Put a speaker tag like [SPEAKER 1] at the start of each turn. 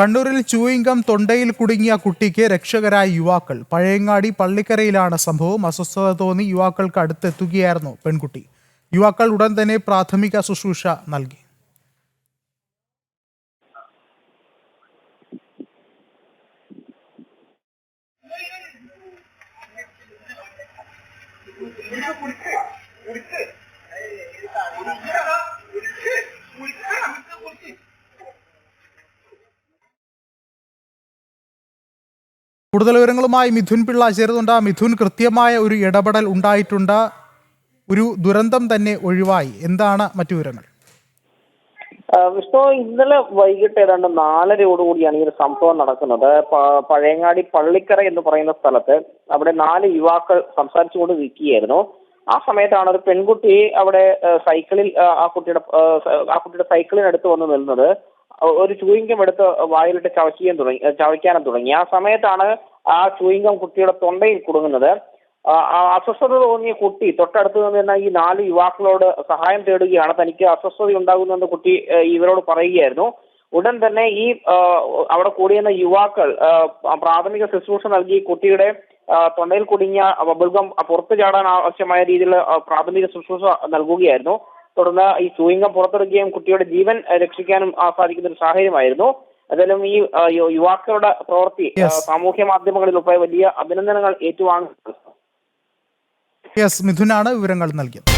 [SPEAKER 1] കണ്ണൂരിൽ ചൂയിങ്കം തൊണ്ടയിൽ കുടുങ്ങിയ കുട്ടിക്ക് രക്ഷകരായ യുവാക്കൾ. പഴയങ്ങാടി പള്ളിക്കരയിലാണ് സംഭവം. അസ്വസ്ഥത തോന്നി യുവാക്കൾക്ക് അടുത്തെത്തുകയായിരുന്നു പെൺകുട്ടി. യുവാക്കൾ ഉടൻ തന്നെ പ്രാഥമിക ശുശ്രൂഷ നൽകി. കൂടുതൽ വിവരങ്ങളുമായി മിഥുൻ പിള്ള ചേരുന്നുണ്ട്. മിഥുൻ കൃത്യമായ ഒരു ഇടപെടൽ ഉണ്ടായിട്ടുണ്ട്. ഒരു ദുരന്തം തന്നെ ഒഴിവായി. എന്താണ് മറ്റു വിവരങ്ങൾ?
[SPEAKER 2] വിഷ്ണു ഇന്നലെ വൈകിട്ട് ഏതാണ്ട് നാലരയോടുകൂടിയാണ് ഈ ഒരു സംഭവം നടക്കുന്നത്. പഴയങ്ങാടി പള്ളിക്കര എന്ന് പറയുന്ന സ്ഥലത്ത് അവിടെ നാല് യുവാക്കൾ സംസാരിച്ചുകൊണ്ട് നിൽക്കുകയായിരുന്നു ആ സമയത്താണ് ഒരു പെൺകുട്ടി അവിടെ സൈക്കിളിൽ ആ, കുട്ടിയുടെ ആ കുട്ടിയുടെ സൈക്കിളിനടുത്ത് വന്ന് നിന്നത്. ഒരു ചൂയിങ്കം എടുത്ത് വായിലിട്ട് ചവയ്ക്കാൻ തുടങ്ങി ചവയ്ക്കാനും തുടങ്ങി. ആ സമയത്താണ് ആ ചൂയിങ്കം കുട്ടിയുടെ തൊണ്ടയിൽ കുടുങ്ങുന്നത്. അസ്വസ്ഥത തോന്നിയ കുട്ടി തൊട്ടടുത്ത് നിന്ന ഈ നാല് യുവാക്കളോട് സഹായം തേടുകയാണ്. തനിക്ക് അസ്വസ്ഥത ഉണ്ടാകുന്നെന്ന് കുട്ടി ഇവരോട് പറയുകയായിരുന്നു. ഉടൻ തന്നെ ഈ അവിടെ കൂടിയെന്ന യുവാക്കൾ പ്രാഥമിക ശുശ്രൂഷ നൽകി കുട്ടിയുടെ തൊണ്ടയിൽ കുടുങ്ങിയ ബബിൾഗം പുറത്തു ചാടാൻ ആവശ്യമായ രീതിയിൽ പ്രാഥമിക ശുശ്രൂഷ നൽകുകയായിരുന്നു. തുടർന്ന് ഈ ചൂയിങ്കം പുറത്തെടുക്കുകയും കുട്ടിയുടെ ജീവൻ രക്ഷിക്കാനും സാധിക്കുന്ന ഒരു സാഹചര്യമായിരുന്നു. ഏതായാലും ഈ യുവാക്കളുടെ പ്രവൃത്തി സാമൂഹ്യ മാധ്യമങ്ങളിൽ ഉൾപ്പെടെ വലിയ അഭിനന്ദനങ്ങൾ ഏറ്റുവാങ്ങുന്നു.
[SPEAKER 1] യെസ് മിഥുനാണ് വിവരങ്ങൾ നൽകിയത്.